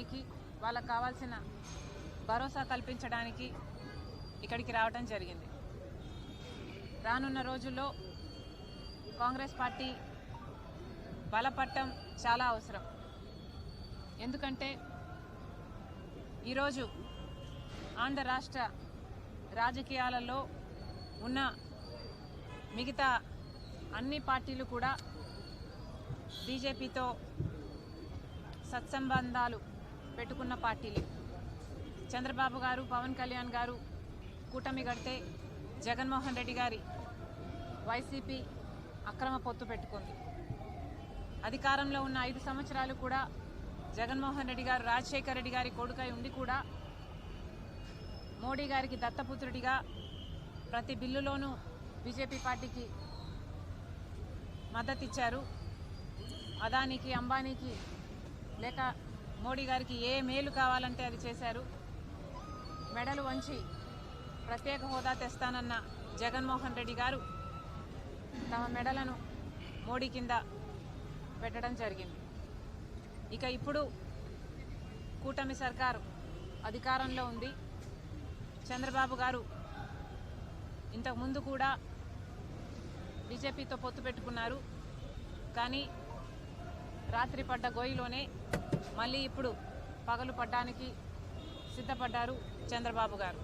కి వాళ్ళకు కావాల్సిన భరోసా కల్పించడానికి ఇక్కడికి రావడం జరిగింది. రానున్న రోజుల్లో కాంగ్రెస్ పార్టీ బలపట్టం చాలా అవసరం. ఎందుకంటే ఈరోజు ఆంధ్ర రాష్ట్ర రాజకీయాలలో ఉన్న మిగతా అన్ని పార్టీలు కూడా బీజేపీతో సత్సంబంధాలు పెట్టుకున్న పార్టీలే. చంద్రబాబు గారు పవన్ కళ్యాణ్ గారు కూటమి కడితే జగన్మోహన్ రెడ్డి గారి వైసీపీ అక్రమ పొత్తు పెట్టుకుంది. అధికారంలో ఉన్న ఐదు సంవత్సరాలు కూడా జగన్మోహన్ రెడ్డి గారు రాజశేఖర్ రెడ్డి గారి కొడుకై ఉండి కూడా మోడీ గారికి దత్తపుత్రుడిగా ప్రతి బిల్లులోనూ బీజేపీ పార్టీకి మద్దతిచ్చారు. అదానికి అంబానీకి లేక మోడీ గారికి ఏ మేలు కావాలంటే అది చేశారు. మెడలు వంచి ప్రత్యేక హోదా తెస్తానన్న జగన్మోహన్ రెడ్డి గారు తమ మెడలను మోడీ కింద పెట్టడం జరిగింది. ఇక ఇప్పుడు కూటమి సర్కారు అధికారంలో ఉంది. చంద్రబాబు గారు ఇంతకు ముందు కూడా బీజేపీతో పొత్తు పెట్టుకున్నారు. కానీ రాత్రి పడ్డ గోయిలోనే మళ్ళీ ఇప్పుడు పగలు పడ్డానికి సిద్ధపడ్డారు చంద్రబాబు గారు.